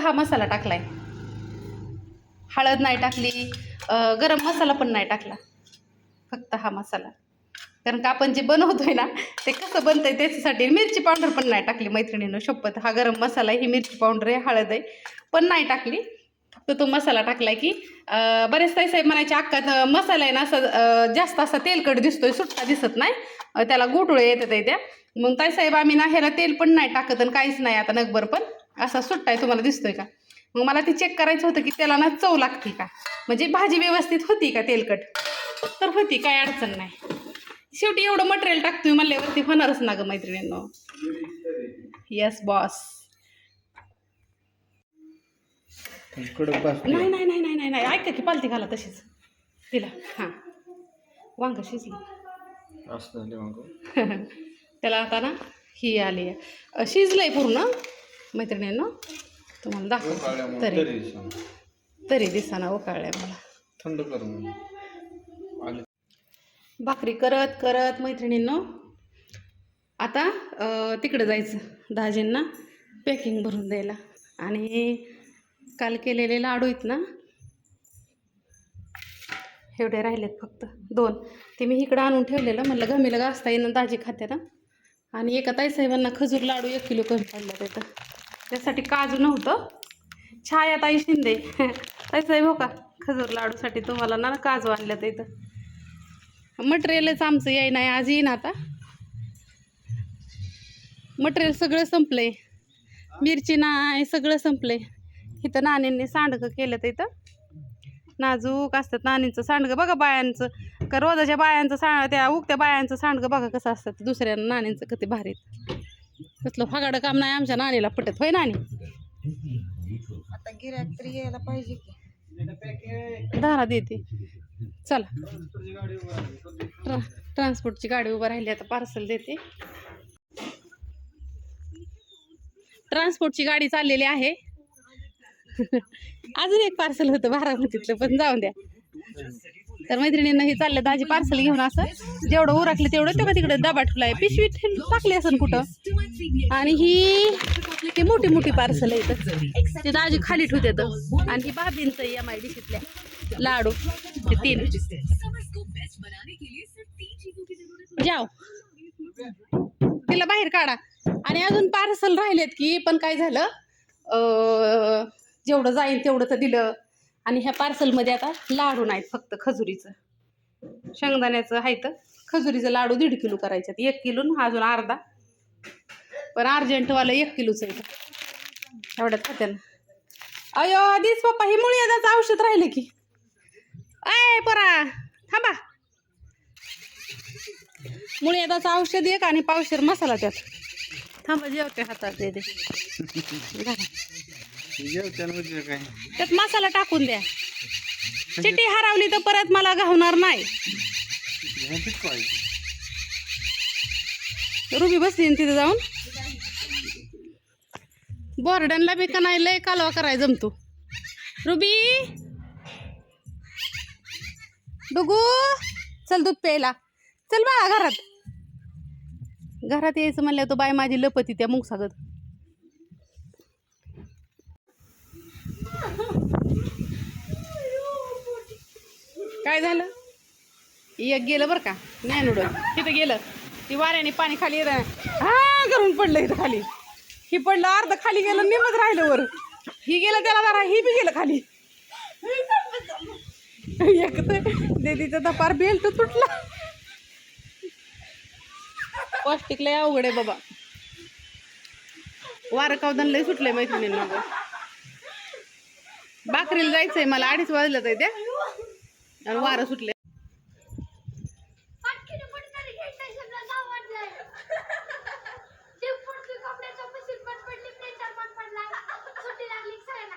हा मसाला टाकलाय. हळद नाही टाकली गरम मसाला पण नाही टाकला. फक्त हा मसाला. कारण का आपण जे बनवतोय ना ते कसं बनतंय त्याच्यासाठी मिरची पावडर पण नाही टाकली मैत्रिणीनं शपथ. हा गरम मसाला आहे ही मिरची पावडर आहे हळद आहे पण नाही टाकली. फक्त तो मसाला टाकलाय की बरेच ताई साहेब म्हणायचे अक्का मसाला आहे ना असं जास्त असा तेलकट दिसतोय सुट्टा दिसत नाही. त्याला गोटुळे येतात आहे त्या. मग ताई साहेब आम्ही ना ह्याला तेल पण नाही टाकत आणि काहीच नाही आता नगभर पण. असा सुट्टा आहे तुम्हाला दिसतोय का? मग मला ते चेक करायचं होतं की त्याला ना चव लागते का? म्हणजे भाजी व्यवस्थित होती का तेलकट? तर होती काय अडचण नाही. शेवटी एवढं मटेरियल टाकतोय म्हणल्यावरती होणारच ना गं मैत्रिणींनो. येस बॉस नाही नाही नाही नाही नाही नाही. ऐका की पालती घाला तशीच. तिला. हां. वांग शिजलं. त्याला आता ना ही आली आहे. शिजलंय पूर्ण. मैत्रिणींनो तुम्हाला दाखव तरी. तरी दिसाना उकाळल्या मला. थंड करून भाकरी करत करत मैत्रिणींनो आता तिकडं जायचं. दाजींना पॅकिंग भरून द्यायला. आणि काल केलेले लाडू आहेत ना एवढे राहिलेत फक्त. दोन. ते मी इकडं आणून ठेवलेलं. म्हणलं गमीला घासता येईन दाजी खाते ना आणि एका ताईसाहेबांना खजूर लाडू एक किलो कमी पडला तिथं त्यासाठी काजू नव्हतं. छाया ताई शिंदे. ताईसाहेब हो का खजूर लाडूसाठी तुम्हाला ना काजू आणल्यात इथं. मटेरियलच आमचं येई नाही आज येईन आता. मटेरियल सगळं संपलंय. मिरची नाही सगळं संपलंय. इथं नाण्यांनी सांडगं केलं तर इथं. नाजूक असतात नाणींचं सांडगं. बघा बायांचं का रोजाच्या बायांचं सा त्या उगत्या बायांचं सांडगं बघा कसं असतं दुसऱ्या नाणींचं कधी भारी. कसलं फगाडं काम नाही आमच्या नाणीला पटत. होय नाणी आता गिऱ्हाईक तरी यायला पाहिजे की. धारा देते चला. ट्रा ट्रान्सपोर्टची गाडी उभं राहिली आता पार्सल देते. ट्रान्सपोर्टची गाडी चाललेली आहे. अजून एक पार्सल होतं बारामतीतलं पण जाऊन द्या. तर मैत्रिणींना हे चाललं दाजी पार्सल घेऊन असं जेवढं उरकलं तेवढं तेव्हा तिकडे डबा ठेवलाय. पिशवी टाकली असेल कुठं? आणि ही ते मोठी मोठी पार्सल आहे ते दाजी खाली ठेवतात. आणि ही बाबींचं एम आय डी लाडू. ते तीन. जाओ तिला बाहेर काढा. आणि अजून पार्सल राहिलेत की पण काय झालं? जेवढं जाईल तेवढं तर दिलं. आणि ह्या पार्सलमध्ये आता लाडू नाहीत फक्त खजुरीचं. शेंगदाण्याचं आहे तर खजुरीचं लाडू दीड किलो करायच्यात. एक किलो न अजून अर्धा. पण अर्जंटवालं एक किलोचं आहे. एवढ्यात खात्या अयो आधीच पप्पा हे मुळ्याचं औषध राहिलं की. अय परा थांबा. मुळ्याचं औषध एक आणि पावशेर मसाला त्यात. थांबा जेवते हातात दे दे. म्हणजे काय? त्यात मसाला टाकून द्या. चिठी हरवली तर परत मला घावणार नाही. रुबी बसली तिथं जाऊन? बोर्डनला बी का नाही लय कालवा कराय जमतो. रुबी! डुगू चल दूध प्यायला. चल बाळा घरात. घरात यायचं म्हणलं तो बाय माझी लपती त्या मुगसागत काय झालं? एक गेलं बरं का? ज्ञानुडं तिथं गेलं. ती वाऱ्याने पाणी खाली येत हा करून पडलं इथं खाली. ही पडलं अर्ध खाली गेलं निमत राहिलं वर. ही गेलं त्याला जरा ही बी गेलं खाली. एक तर दीदीचा दपार बेल्ट तुटला. पौष्टिक लय अवघड आहे बाबा. वारं कावदन लय सुटलंय मैत्रिणींना. गं. बाकरीला जायचंय मला अडीच वाजलं त्या. आणि वारं सुटले पटकीने कुठेतरी घेतलंय सगळं गाव वाटलंय. ते पुढचे कपड्याच्या मशीन बंद पडली, printer बंद पडला. सुट्टी लागली सगळ्यांना.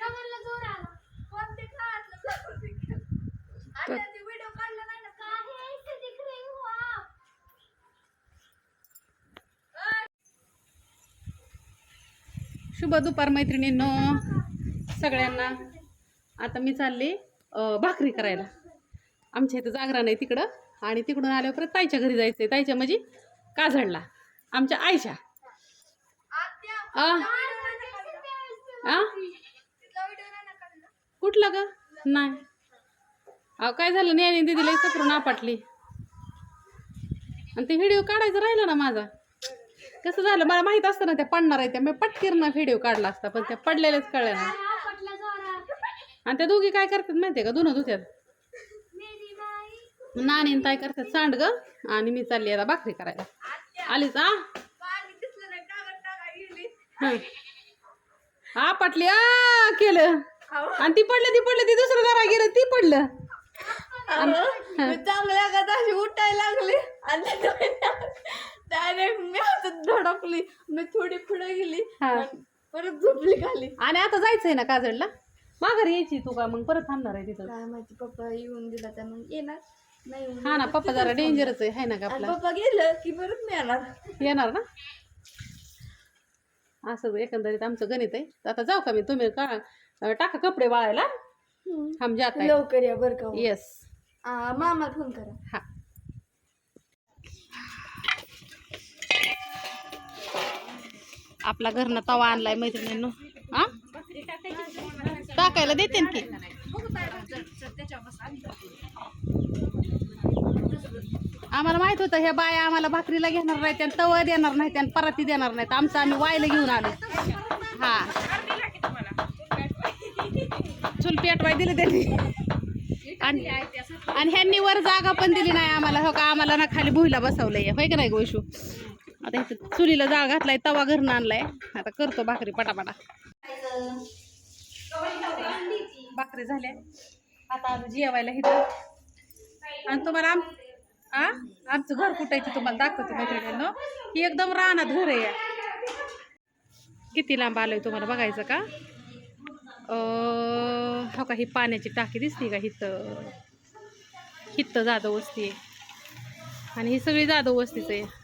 सगळ्यांना जोर आला. काहे ऐसे दिख रही हो आप? शुभ दुपार मैत्रिणींनो. सगळ्यांना. आता मी चालले भाकरी करायला. आमच्या इथं जागरा नाही तिकडं. आणि तिकडून आल्यावर परत ताईच्या घरी जायचं आहे ताईच्या म्हणजे काजळला. आमच्या आईच्या. आ? आ? कुठलं ग? नाही. अहो काय झालं? नेहमी दिदीला सपरून आपटली. आणि ते व्हिडिओ काढायचा राहिलं ना माझा. कसं झालं? मला माहीत असतं ना त्या पडणार आहे त्या. मी पटकीरनं व्हिडिओ काढला असता पण त्या पडलेल्याच कळल्या जोरात आणि त्या दोघी काय करतात माहितीये का? दोन धुत्यात आणि ताई करतात सांड ग. आणि मी चालली आता भाकरी करायला. आलीच आ? हं. पटली आ केलं. आणि ती पडलं ती पडलं ती दुसरं जरा गेलं ती पडलं. चांगल्या का उठायला लागली. आणि डायरेक्ट मी हातात धडकली. मी थोडी पुढे गेली हा. परत झोपली खाली. आणि आता जायचंय ना काजळला? माघारी यायची तू का? मग परत थांबणार आहे तिथं. काय माहिती पप्पा येऊन दिला तर मग येणार. नाही येऊन हा ना पप्पा जरा डेंजरच आहे हाय ना का आणि आपला? पप्पा गेलं की परत मी येणार. येणार ना? असं एकंदरीत आमचं गणित आहे. तर आता जाऊ का मी? तुम्ही का अं, टाका कपडे वाळायला. हम जात लवकर या बरं का येस आ, मामाला फोन करा. हा. आपला घरनं तवा आणलाय मैत्रिणींनो. हा? टाकायला देते की. आम्हाला माहीत होतं ह्या बाया आम्हाला भाकरीला घेणार नाहीत आणि तवा देणार नाहीत आणि पराती देणार नाहीत. आमचं आम्ही वायला घेऊन आलो हा. चूल पेटवाय दिली त्यांनी. आणि आणि ह्यांनी वर जागा पण दिली नाही आम्हाला. हो का आम्हाला ना खाली भुईला बसवलंय. होय का नाही गोशू आता इथं चुलीला जागा घातलाय तवा घरनं आणलाय. आता करतो भाकरी पटापटा. भाकरी झाल्या. आता जेवायला इथं. आणि तुम्हाला आम आ? आमचं घर कुठायचं तुम्हाला दाखवतो मैत्रिणींनो. ही एकदम रानात घर आहे. किती लांब आलोय तुम्हाला बघायचं का? हो का ही पाण्याची टाकी दिसते का हिथं हित्त जाधव वस्ती आहे. आणि ही सगळी जाधव वस्तीच आहे.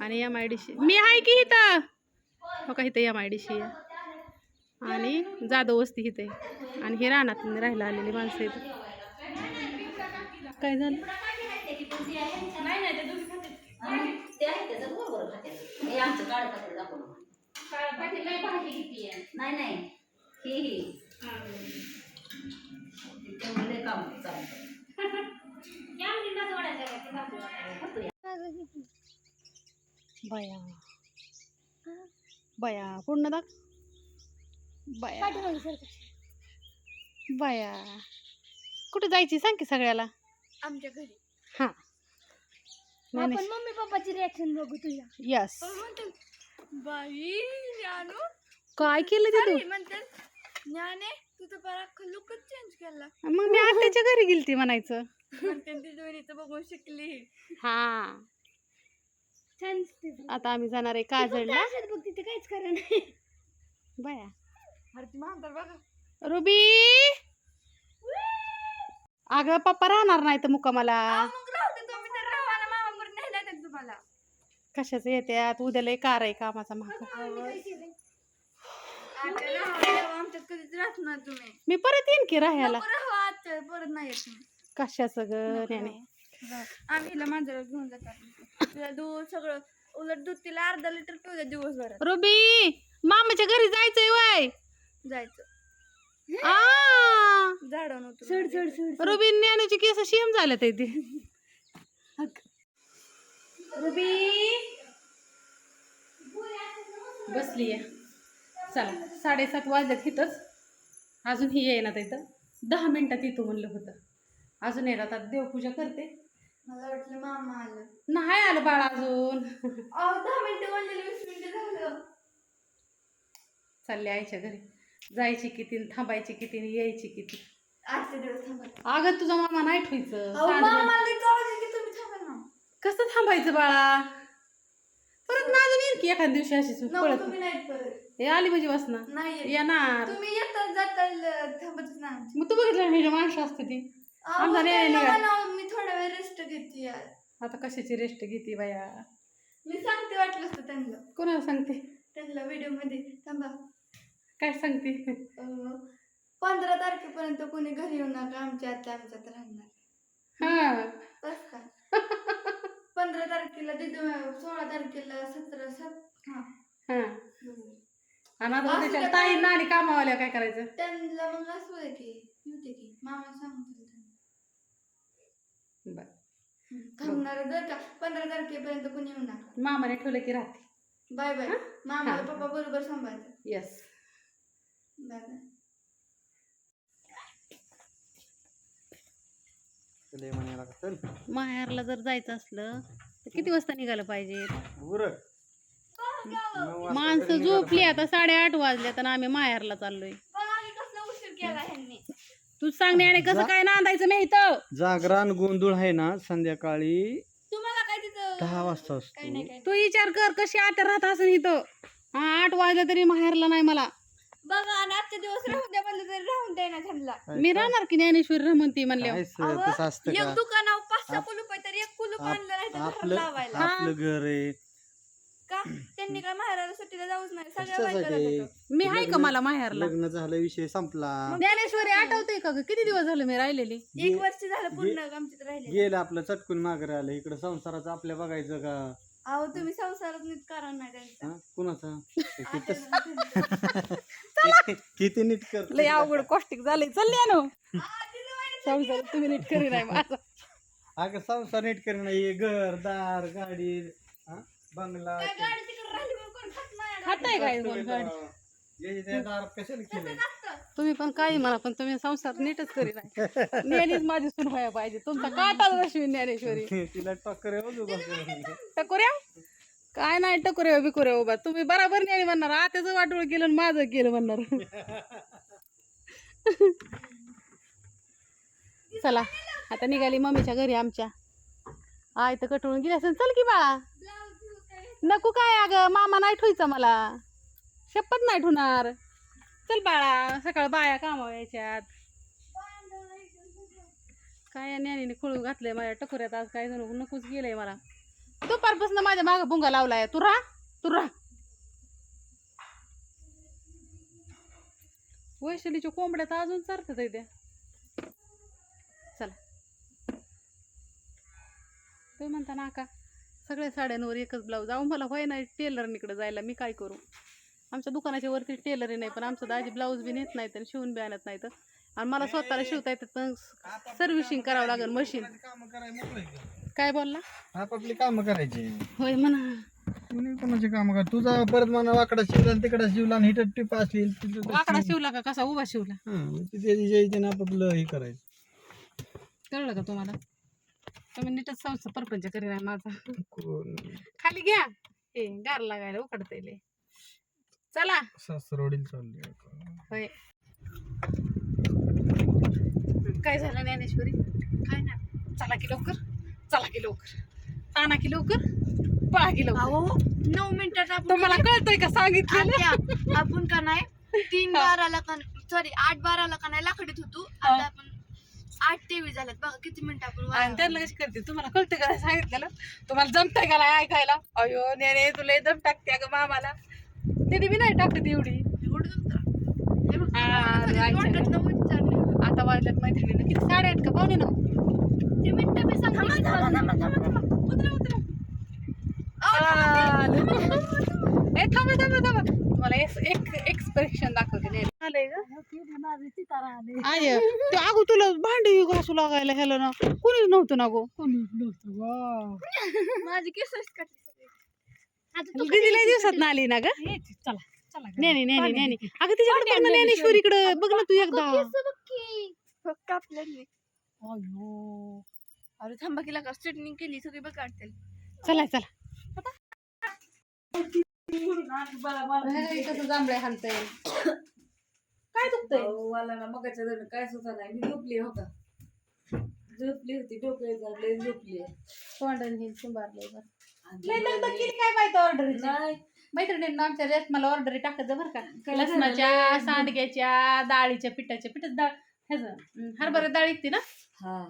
आणि एम आय डी सी मी आहे की इथं? हो का इथं एम आय डी सी आहे. आणि जाधव वस्ती इथे आहे. आणि हे रानात राहायला आलेली माणसं इथं काय झालं? नाही नाही ही. ही काम चालतं बया. बया पूर्ण दाख. बया. बया. कुठे जायची सांग की सगळ्याला? आमच्या घरी. हां. आपण मम्मी पप्पाची रिॲक्शन बघू तुझ्या यस म्हणते बाई ज्ञानू काय केलं ते तू? म्हणते. ज्ञाने तुझं परा लुकच चेंज केला. मग मी आत्याच्या घरी गेलती म्हणायचं. म्हणते ती जोडीचं बघून शिकली. हा. छान दिसते तू. आता आम्ही जाणार आहे काजळला बघ तिथे काहीच कारण नाही. बया. म्हातार बघा. रुबी! अगं पप्पा राहणार नाही तर मुक्कामाला मग राहू दे तुम्ही तर राहा ना मामा करून नाही लागत तुम्हाला. कशाच येत्यात उद्याला एक कार आहे कामाचा महाग आता राहा तेव्हा आमच्यात कधीच राहत नाही तुम्ही. मी परत येईन की राहायला. राहा आता परत नाही येत तुम्ही कशाच ग आम्ही हिला माझ्यावर घेऊन जातात तिला दूध सगळं उलट दूध तिला अर्धा लिटर पिऊ द्या दिवसभरात. रुबी मामाच्या घरी जायचंय वय. जायचं. आ. झाडं नव्हतं सोड सोड सोड रुबी ज्ञानाची केस शेम झाल्यात आहे ते. रुबी. बसली आहे चला साडेसात वाजल्यात इथंच. अजून ही येईना इथं. दहा मिनिटात येतो म्हणलं होतं. अजून येणार आता देवपूजा करते. मला वाटलं मामा आलं. नाही आलं बाळ अजून. अहो दहा मिनिटं बोललेली वीस मिनिटं झालं. चालले आईच्या घरी. जायची किती न थांबायची किती न यायची किती. आजचे दिवस थांबत अगं तुझा मामा नाही ठेवायचं. अहो सांड- मामाला की तुम्ही थांबा ना. कसं थांबायचं बाळा? परत माझं येईल की एखाद्या दिवशी अशीच नको पळत तुम्ही नाहीत परत. हे आली म्हणजे वासना नाही येत. येणार. तुम्ही येतात जाता थांबतच नाही मग तू बघितलं हे माणसं असते ती? आमचा निर्णय त्यांना निघाला. म्हणावं, मी थोडा वेळ रेस्ट घेते यार. आता कशाची रेस्ट घेते बाया? मी सांगते वाटलं असतं त्यांना. कोणाला सांगते? त्यांना व्हिडिओमध्ये. थांबा. काय सांगते? अं, पंधरा तारखेपर्यंत कोणी घरी येऊ नका. आमच्या आत्या आमच्यात राहणार. हा. बस का? पंधरा तारखेला दिदी सोळा तारखेला सतरा सात हा. हा. आणि आता त्याच्या ताई. नाणी कामावाल्या काय करायचं? त्यांना मग असू दे की. येते की. मामा सांगतो. बर. थांबणार जर का? पंधरा तारखेपर्यंत कोणी येऊ नका मामाने ठेवलं की राहते. Bye bye. मामाला हा. पप्पा बरोबर सांभाळतात. Yes bye bye. चल म्हणायला चल माहेरला जर जायचं असलं तर किती वाजता निघालं पाहिजे? उरक नऊ वाजता माणसं निघालं झोपली आता साडेआठ वाजले तर आम्ही माहेरला चाललोय. कसला उशीर केला ह्यांनी? तू सांगण्याने कसं काय नांदायचं नाही इथं. जागरण गोंधळ आहे ना संध्याकाळी. तुम्हाला काय तिथं? दहा वाजता नाही असतो काय तू विचार कर कशी आठ राहत असेल इथं? हा आठ वाजले तरी माहेरला नाही मला. बघा आणि आजचे दिवस राहून द्या म्हणलं तरी राहून द्या ना त्यांना मी राहणार की ज्ञानेश्वरी रमंती म्हणले काय सर तसं असतं एक का दुकानावर पाच सहा कुलूप आहे तर एक कुलूप आप- आणलं नाही तर घराला आपलं लावायला. आपलं घर आहे. का? त्यांनी काय महाराला सुट्टीला जाऊच नाही. सगळ्या कशासाठी? मी आहे का मला माहेरला? लग्न झालं विषय संपला. ज्ञानेश्वरी आठवते का ग? किती दिवस झाले मी राहिलेली? एक वर्ष झालं पूर्ण आमच्यात राहिले गेलं आपलं चटकून मागे आलं इकडं संसाराचं आपल्या बघायचं का? अहो तुम्ही संसारात नीट कारण नाही त्यांचा. हा? कुणाचं? आता त्यांचं. किती- नीट कर लय अवघड कॉस्टिक झाले चालले ना संसार तुम्ही नीट करी नाही माझा. अगं संसार नीट करणं हे घर दार गाडी हा? बंगला काय गाडी तिकडे राहिली म्हणून कोण खात नाही खाताय काय कोण गाडी? हे त्या दारात कशाला केलंय असतं. तुम्ही पण काही म्हणा पण तुम्ही संसार नीटच करी नाही नेहमीच माझी सुन व्हायला पाहिजे. तुमचा काटाच रश्मी ज्ञानेश्वरी. तिला टक्कर आहे हो. टकोऱ्या काय नाही टकोऱ्या बिकोऱ्या उभा. तुम्ही बराबर नाही म्हणणार. आत्याचं वाटोळ केलं आणि माझं केलं म्हणणार. चला आता निघाली मम्मीच्या घरी आमच्या. आय तर कटळून गेली असेल. चल की बाळा. ब्लाऊज नको काय अगं मामा नाही ठेवायचा मला. शपथ नाही ठेवणार. चल बाळा सकाळ बाया कामावर यायच्यात. काय ज्ञानीने खोळू घातलंय माझ्या टकोऱ्यात आज काय जणू नकोच गेलंय मला. दुपारपासून माझ्या मागं भुंगा लावलाय. तू राहा तू राहा. वैशालीच्या कोंबड्यात अजून चारतात त्या. चला. तुम्ही म्हणता ना का सगळ्या साड्यांवर एकच ब्लाऊज. अहो मला होय नाही टेलरनीकडे जायला मी काय करू? आमच्या दुकानाच्या वरती टेलर नाही पण आमचं दाजी ब्लाऊज बी नेत नाहीत आणि शिवून बी आणत नाहीत. आणि मला स्वतःला शिवता येतात पण सर्व्हिसिंग करावं लागेल मशीन? काय बोलला? आपापली कामं करायची होय म्हणा. कुणी कोणाची कामं कर? तुझा परत म्हणा वाकडा शिवला तिकडा शिवला आणि हिटर टिप असली वाकडा शिवला का? कसा उभा शिवला? हा, तिथे आपापलं हे करायचं. कळलं का तुम्हाला? तुम्ही नीटच संस्था परपंच करी नाही माझा. कोण? खाली घ्या. हे गार लागायला उकडता येईल चला. सासरवडील चालले होय. काय झालं ज्ञानेश्वरी? काय ना चला की लवकर. चला की लवकर. ताना की लवकर. पळा की लवकर. अहो नऊ मिनिटात आपण तुम्हाला कळतंय का सांगितलं आत्या, आपण का नाही? तीन बाराला का सॉरी आठ बाराला का नाही लाकडीत होतो आता आपण आठ तेवीस झाल्यात बघा किती मिनिटं आपण आणि वाया- त्यांना कशी करते तुम्हाला कळतंय का नाही सांगितलेलं तुम्हाला जमतंय का नाही ऐकायला अयो नेने तुला दम टाकते अगं मामाला तिने बी नाही टाकत एवढी एवढं जमतं. हे बघ, हा, कधी राहायचं. तोंडातनं उच्चारलं. आता वाजल्यात मैत्रिणीनं किती साडे आहेत का पाहुणे ना ते मिनिटं मी सांगते. थांबा, थांबा, थांबा. उतरा, उतरा. ए तुम्हाला एक एक एक्सप्रेशन दाखवते. आलंय ग? आय ते अगो तुला भांडी घासू लागायला ह्याला ना. कुणीच नव्हतं ना गो. माझी केस काटली सगळी. दीदी लय दिवसात ना आली ना ग? नेनी नेनी नेनी. अगं तिच्याकडे बघ ना ज्ञानेश्वरीकडे बघ ना तू एकदा. अरे थांबा केला का स्ट्रेटनिंग केली सगळी बघ काढतील. चला चला. कसं जांभळे काय दुखतंय? मला ना मगाच्या दरम्यान काय सुद्धा नाही. मी झोपली हो का? झोपली होती डोकं झाले झोपली तोंडाने हे. आणि लय केली काय माहिती ऑर्डर नाही. मैत्रिणींना आमच्या रेट मला ऑर्डर टाकत जा बरं का. लसणाच्या सांडग्याच्या डाळीच्या पिठाच्या पिठाच डाळ. ह्याचं हरभरा डाळ येते ना? हा.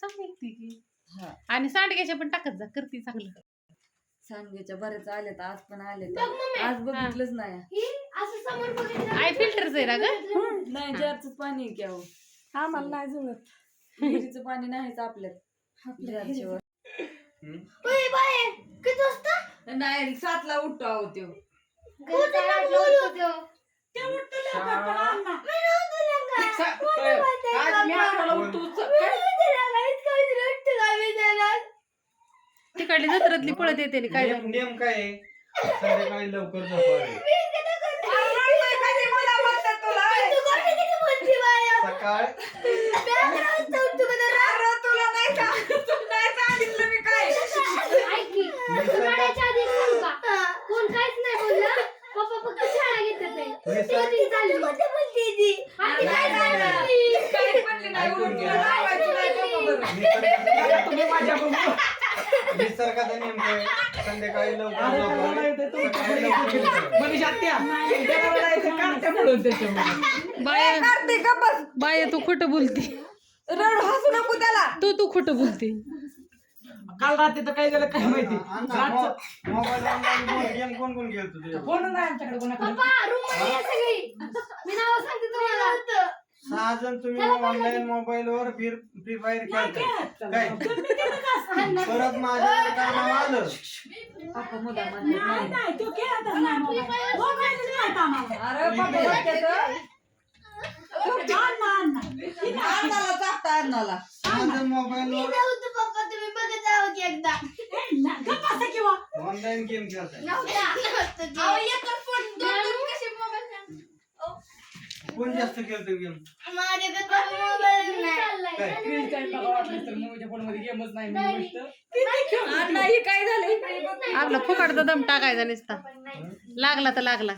चांगली की. हा. आणि सांडग्याच्या पण टाकत जा करते चांगलं. सांडग्याच्या बरेच आलेत आज पण आले बघ मम्मी. आज बघितलंच नाही. असं समोर बघितलं आय फिल्टरच आहे ना ग? नाही जारच पाणी आहे की अहो. आम्हाला नाही जुळत विहिरीचं पाणी नाहीच आपल्यात. जारशिवाय. ओय बाय किती वाजता? नाही सातला उठतो आहो त्यो. तिकडली जत्रातली पळत येते काय नेम नेम काय आहे? संध्याकाळी लवकर झोपावे सकाळ कोण काहीच नाही बोलला पप्पा फक्त शाळा घेतात आहे. निसर्ग ती चालली. आणि काय झालं? ऐकून घ्या. निसर्गाचा नियम काय संध्याकाळी लवकर झोपावे. सकाळी लवकर उठावे. बाय करते का बस? बाय तू खोटं बोलती. रड हसू नको त्याला. तू तू खोटं बोलती. काल रात्री तर काय झालं काय माहिती? आमचा मो- मोबाईल कोण कोण खेळतो तुझ्या फोन नाही आमच्याकडे कोणाकडे. पप्पा रूममध्ये या सगळी. मी नाव सांगते तुम्हाला. सहा जण तुम्ही ऑनलाईन मोबाईल वर फ्री फायर खेळताय. काय? परत आलं? नाही मोबाईल. वर नव्हतो पप्पा तुम्ही बघत आहो की एकदा ए, ना, गप्प बसा किंवा. ऑनलाईन गेम खेळताय नव्हता कोण जास्त खेळतो गेम नाही काय स्क्रीन टाइम बघा वाटलं तर मोबाईलच्या फोनमध्ये गेमच नाही मी गोष्ट. अण्णा ही काय झालं आपला फुकाटचा दम टाकायचा नुसता लागला तर लागला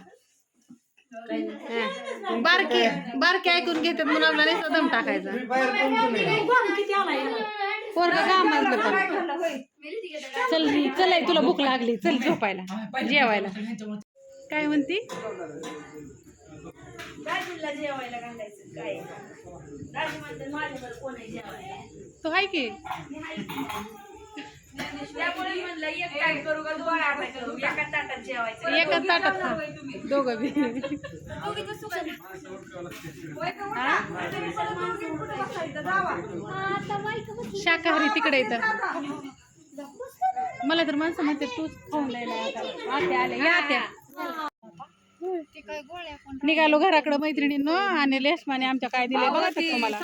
हा. बारके बारके ऐकून घेतात म्हणून आपला नुसता दम टाकायचा कोण कोण आहे. पोरग कामाला पण चल चल तुला भूक लागली चल झोपायला जेवायला काय म्हणती? दाजीला जेवायला घालायचं काय? दाजी म्हणते कोण आहे जेवायला तू हाय की? त्यामुळे म्हणलं एक काय करू का दोन काय करू? एका ताटात जेवायचं. एका ताटात खा दोघं बी. शाकाहारी तिकडे येतं मला तर माणसं म्हणते तूच खाऊन लायला आता. आत्या आले या आत्या. निघालो घराकडे मैत्रिणींनो आणि लेशमाने आमच्या काय दिले बघा तुम्हाला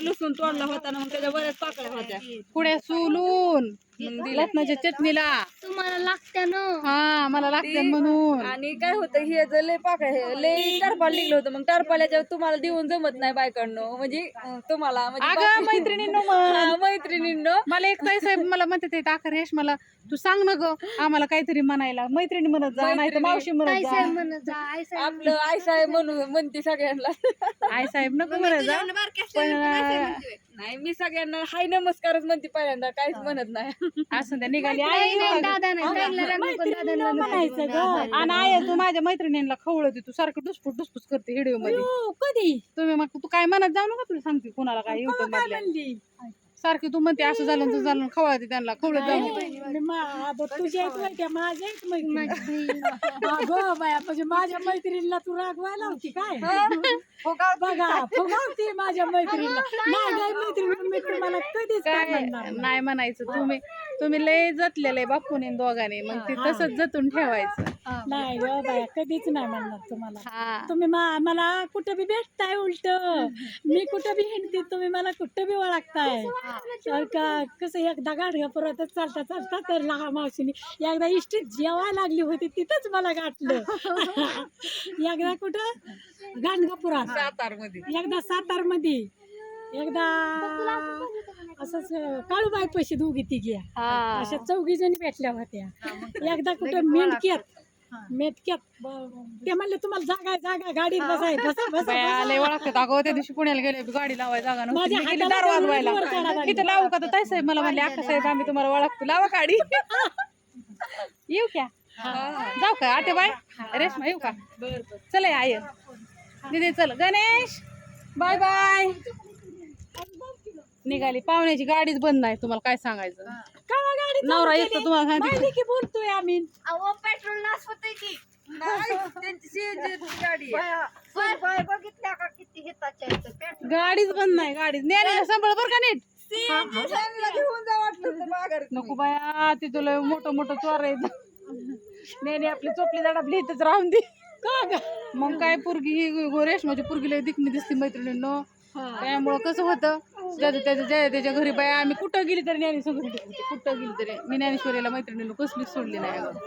लसूण तोडला होता ना मग त्याच्या बऱ्याच पाकळ्या होत्या. पुढे सोलून. लसणाच्या चटणीला तुम्हाला लागत्या ना. हा मला लागते म्हणून. आणि काय होतं हे जर लय पाकळ्या हे लय टरपाल निघलं होतं. मग टरपाल्याच्या तुम्हाला देऊन जमत नाही बायकांनो म्हणजे अं, तुम्हाला म्हणजे अगं बाकी- मैत्रिणींनो. हा, मैत्रिणींनो. मला एक ताई साहेब मला म्हणते ते टाकर यश मला तू सांग ना ग आम्हाला काहीतरी म्हणायला. मैत्रिणी म्हणत जा नाही तर मावशी म्हणत आई जा. साहेब म्हणत जा आई साहेब आपलं आई साहेब म्हणून म्हणते सगळ्यांना. आई साहेब नको म्हणत जा. पण नाही मी सगळ्यांना हाय नमस्कारच म्हणते पहिल्यांदा काहीच म्हणत नाही. असं त्या निघाली नाही आई नाही दादा नाही ताईला राग पण दादा म्हणायचं ग. आणि तू माझ्या मैत्रिणींना खवळते तू सारखं डुसफुट डुसफुस करते व्हिडिओमध्ये कधी? तुम्ही मग तू काय म्हणत जाऊ नका तुला सांगते कुणाला काय युट्यूब मधल्या. सारखी तू म्हणते असं झालं तसं झालं खवळते त्यांना खवळत तुझ्या माहिती आहे, माझ्या. अगं बाया म्हणजे माझ्या मैत्रिणीला तू रागवायला होती काय? बघा फुगावती माझ्या मैत्रिणीला. नाही काय मैत्रिणी मी तुम्हाला कधीच काय. नाही म्हणायचं तुम्ही तुम्ही लय जतलेलं आहे बापूने दोघांनी. मग ते तसंच जतून ठेवायचं. नाही ग बाया कधीच नाही म्हणणार तुम्हाला. तुम्ही मा- मला कुठं बी भेटताय उलट. मी कुठं बी हिंडते तुम्ही मला कुठं बी ओळखताय. तर का कसं एकदा गाडगा परत चालता चालता तर लहान मावशीने. एकदा इष्टीत जेवायला लागली होती तिथंच मला गाठलं. एकदा कुठं? गाणगापुरात. सातारमध्ये एकदा सातारमध्ये एकदा असंच काळूबाई पैसे दोघी तिघी हा. अशा चौघी जणी भेटल्या होत्या. एकदा कुठं मेंढक्यात ब- ते म्हणले तुम्हाला जागा जागा गाडीत बसाय बसा बसा अगं. त्या दिवशी पुण्याला गेले गाडी लावाय जागा नव्हती. इथं लावू का तर ताई साहेब मला म्हणले अक्का साहेब आम्ही तुम्हाला ओळखतो. लावा गाडी. येऊ क्या? जाऊ का? आते बाय. रेशमा येऊ का? चल ये, आय दीदी चल. गणेश. Bye bye. निघाली. पाहुण्याची गाडीच बंद नाही. तुम्हाला काय सांगायचं? कावा गाडी नवरा येतो तुम्हाला सांगते. माहिती की बोलतोय आम्ही. अहो पेट्रोल होते की. नाही, त्यांची CNG ची गाडी आहे. बाय बघितल्या का किती हिताच्या आहेत पेट्रोल? गाडीच बंद नाही गाडीच. नेण्याला सांभाळ बरं का नीट? घेऊन जा वाटलं तर माघारी नको बाया ती तुला मोठं मोठं चोर आहे. नेने आपली चोपली दडापली इथंच राहून दे. का ग? मग काय पोरगी ही गो- रेशमाची पोरगी लय दिखणी दिसते मैत्रिणींनो. त्यामुळं कसं होतं? त्याच्या त्याच्या ज्या त्याच्या घरी बाया आम्ही कुठं गेली तरी ज्ञानेश्वर कुठं गेली तरी. मी ज्ञानेश्वरीला मैत्रिणीला कसलीच सोडली नाही अगं.